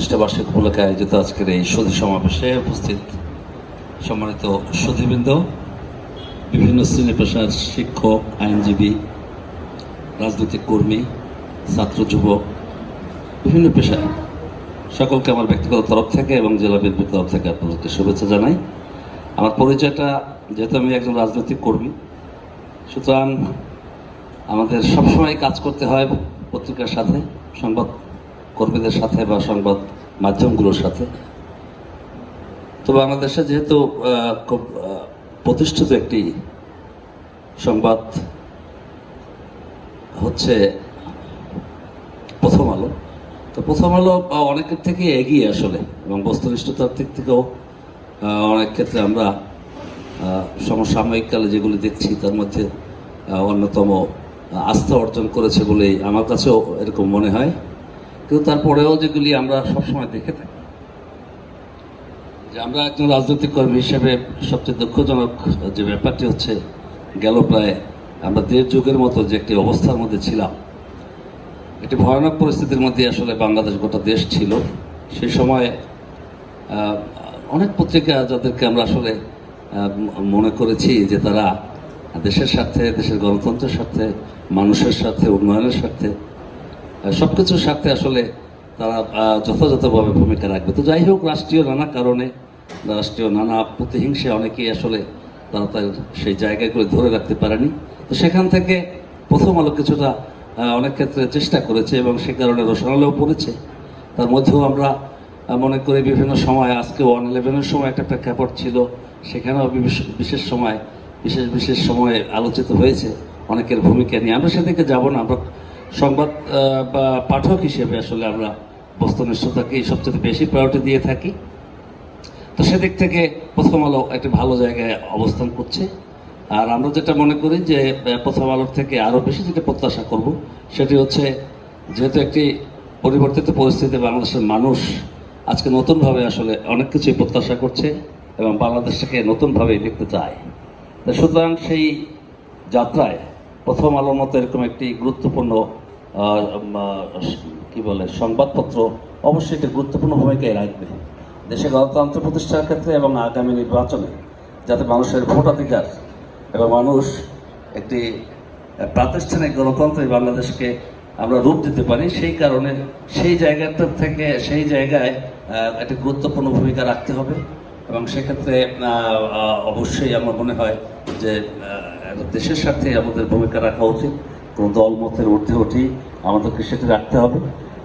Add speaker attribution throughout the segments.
Speaker 1: প্রতিষ্ঠা বার্ষিক উপলক্ষে আয়োজিত আজকের এই সুধী সমাবেশে উপস্থিত সম্মানিত সুধীবৃন্দ, বিভিন্ন শ্রেণি পেশার শিক্ষক, আইনজীবী, রাজনৈতিক কর্মী, ছাত্র, যুবক, বিভিন্ন পেশায় সকলকে আমার ব্যক্তিগত তরফ থেকে এবং জেলা বিএনপির তরফ থেকে আপনাদেরকে শুভেচ্ছা জানাই। আমার পরিচয়টা, যেহেতু আমি একজন রাজনৈতিক কর্মী, সুতরাং আমাদের সবসময় কাজ করতে হয় পত্রিকার সাথে, সংবাদ কর্মীদের সাথে বা সংবাদ মাধ্যমগুলোর সাথে। তো বাংলাদেশে যেহেতু খুব প্রতিষ্ঠিত একটি সংবাদ হচ্ছে প্রথম আলো, তো প্রথম আলো অনেকের থেকে এগিয়ে আসলে এবং বস্তুনিষ্ঠতার দিক থেকেও অনেক ক্ষেত্রে আমরা সমসাময়িককালে যেগুলি দেখছি তার মধ্যে অন্যতম, আস্থা অর্জন করেছে বলেই আমার কাছেও এরকম মনে হয়। কিন্তু তারপরেও যেগুলি আমরা সবসময় দেখে থাকি, যে আমরা একজন রাজনৈতিক কর্মী হিসেবে সবচেয়ে দুঃখজনক যে ব্যাপারটি হচ্ছে, গেল প্রায় আমরা দেড় যুগের মতো যে একটি অবস্থার মধ্যে ছিলাম, একটি ভয়ানক পরিস্থিতির মধ্যে আসলে বাংলাদেশ গোটা দেশ ছিল। সেই সময় অনেক পত্রিকা যাদেরকে আমরা আসলে মনে করেছি যে তারা দেশের স্বার্থে, দেশের গণতন্ত্রের স্বার্থে, মানুষের স্বার্থে, উন্নয়নের স্বার্থে সব কিছুর স্বার্থে আসলে তারা যথাযথভাবে ভূমিকা রাখবে। তো যাই হোক, রাষ্ট্রীয় নানা কারণে, রাষ্ট্রীয় নানা প্রতিহিংসে অনেকেই আসলে তারা তার সেই জায়গাগুলো ধরে রাখতে পারেনি। তো সেখান থেকে প্রথম আলো কিছুটা অনেক ক্ষেত্রে চেষ্টা করেছে এবং সে কারণে রোশনালেও পড়েছে। তার মধ্যেও আমরা মনে করি বিভিন্ন সময়, আজকে ওয়ান ইলেভেনের সময় একটা প্রেক্ষাপট ছিল, সেখানেও বিশেষ সময়, বিশেষ বিশেষ সময়ে আলোচিত হয়েছে অনেকের ভূমিকা নিয়ে। আমরা সেদিকে যাব না, আমরা সংবাদ বা পাঠক হিসেবে আসলে আমরা বস্তুনিষ্ঠতাকেই সবচেয়ে বেশি প্রায়োরিটি দিয়ে থাকি। তো সেদিক থেকে প্রথম আলো একটি ভালো জায়গায় অবস্থান করছে। আর আমরা যেটা মনে করি যে প্রথম আলোর থেকে আরও বেশি যেটা প্রত্যাশা করব, সেটি হচ্ছে যেহেতু একটি পরিবর্তিত পরিস্থিতিতে বাংলাদেশের মানুষ আজকে নতুনভাবে আসলে অনেক কিছুই প্রত্যাশা করছে এবং বাংলাদেশটাকে নতুনভাবে দেখতে চায়। সুতরাং সেই যাত্রায় প্রথম আলোর মতো এরকম একটি গুরুত্বপূর্ণ কি বলে, সংবাদপত্র অবশ্যই একটি গুরুত্বপূর্ণ ভূমিকায় রাখবে। দেশে গণতন্ত্র প্রতিষ্ঠার ক্ষেত্রে এবং আগামী নির্বাচনে যাতে মানুষের ভোটাধিকার এবং মানুষ একটি প্রাতিষ্ঠানিক গণতন্ত্রে বাংলাদেশকে আমরা রূপ দিতে পারি, সেই কারণে সেই জায়গাটা থেকে, সেই জায়গায় একটি গুরুত্বপূর্ণ ভূমিকা রাখতে হবে। এবং সেক্ষেত্রে অবশ্যই আমার মনে হয় যে দেশের সাথে আমাদের ভূমিকা রাখা উচিত। কোনো দল মতের ঊর্ধ্বে উঠি আমাদেরকে সেটা রাখতে হবে।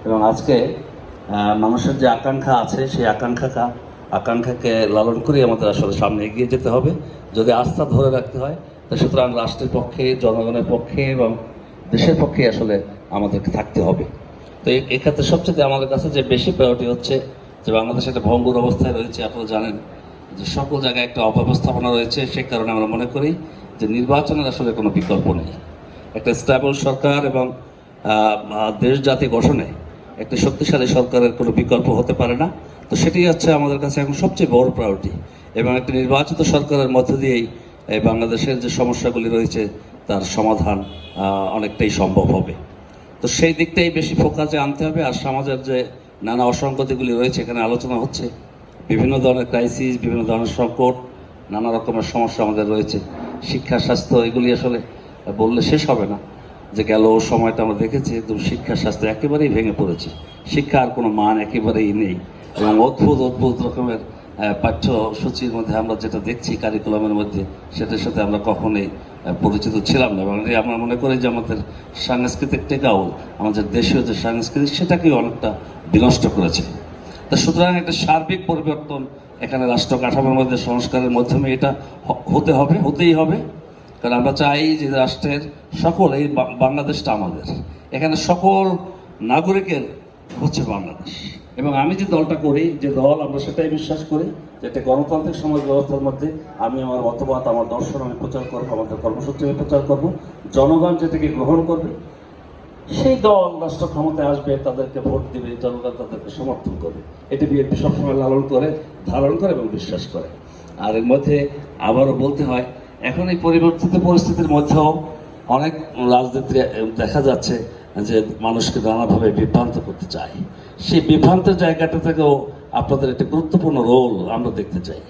Speaker 1: এবং আজকে মানুষের যে আকাঙ্ক্ষা আছে, সেই আকাঙ্ক্ষা আকাঙ্ক্ষাকে লালন করে আমাদের আসলে সামনে এগিয়ে যেতে হবে। যদি আস্থা ধরে রাখতে হয়, তো সুতরাং রাষ্ট্রের পক্ষে, জনগণের পক্ষে এবং দেশের পক্ষে আসলে আমাদেরকে থাকতে হবে। তো এক্ষেত্রে সবচেয়ে আমাদের কাছে যে বেশি প্রায়োরিটি হচ্ছে, যে বাংলাদেশ একটা ভঙ্গুর অবস্থায় রয়েছে, আপনারা জানেন যে সকল জায়গায় একটা অব্যবস্থাপনা রয়েছে, সে কারণে আমরা মনে করি যে নির্বাচনের আসলে কোনো বিকল্প নেই। একটা স্ট্যাবল সরকার এবং দেশ জাতি গঠনে একটি শক্তিশালী সরকারের কোনো বিকল্প হতে পারে না। তো সেটি হচ্ছে আমাদের কাছে এখন সবচেয়ে বড় প্রায়োরিটি এবং একটি নির্বাচিত সরকারের মধ্য দিয়েই এই বাংলাদেশের যে সমস্যাগুলি রয়েছে তার সমাধান অনেকটাই সম্ভব হবে। তো সেই দিকটাই বেশি ফোকাসে আনতে হবে। আর সমাজের যে নানা অসঙ্গতিগুলি রয়েছে, এখানে আলোচনা হচ্ছে। বিভিন্ন ধরনের ক্রাইসিস বিভিন্ন ধরনের সংকট, নানা রকমের সমস্যা আমাদের রয়েছে। শিক্ষা, স্বাস্থ্য, এগুলি আসলে বললে শেষ হবে না। যে গেল সময়টা আমরা দেখেছি একদম শিক্ষা স্বাস্থ্য একেবারেই ভেঙে পড়েছে। শিক্ষা আর কোনো মান একেবারেই নেই। এবং অদ্ভুত অদ্ভুত রকমের পাঠ্যসূচির মধ্যে আমরা যেটা দেখছি কারিকুলামের মধ্যে, সেটার সাথে আমরা কখনোই পরিচিত ছিলাম না। এবং আমরা মনে করি যে আমাদের সাংস্কৃতিক টেকাও, আমাদের দেশীয় যে সাংস্কৃতিক, সেটাকেই অনেকটা বিনষ্ট করেছে। তা সুতরাং একটা সার্বিক পরিবর্তন এখানে রাষ্ট্র কাঠামোর মধ্যে সংস্কারের মাধ্যমে এটা হতে হবে, হতেই হবে। কারণ আমরা চাই যে রাষ্ট্রের সকল, এই বাংলাদেশটা আমাদের। এখানে সকল নাগরিকের হচ্ছে বাংলাদেশ। এবং আমি যে দলটা করি, যে দল, আমরা সেটাই বিশ্বাস করি যে একটা গণতান্ত্রিক সমাজ ব্যবস্থার মধ্যে আমি আমার মতবাদ, আমার দর্শন আমি প্রচার করব, আমাদের কর্মসূচি আমি প্রচার করব। জনগণ যেটাকে গ্রহণ করবে, সেই দল রাষ্ট্র ক্ষমতায় আসবে, তাদেরকে ভোট দিবে, জনগণ তাদেরকে সমর্থন করবে। এটি বিএনপি সবসময় লালন করে, ধারণ করে এবং বিশ্বাস করে। আর এর মধ্যে আবারও বলতে হয় এখন এই পরিবর্তিত পরিস্থিতির মধ্যেও অনেক রাজনীতি দেখা যাচ্ছে যে মানুষকে নানাভাবে বিভ্রান্ত করতে চায়। সেই বিভ্রান্তের জায়গাটা থেকেও আপনাদের একটি গুরুত্বপূর্ণ রোল আমরা দেখতে চাই।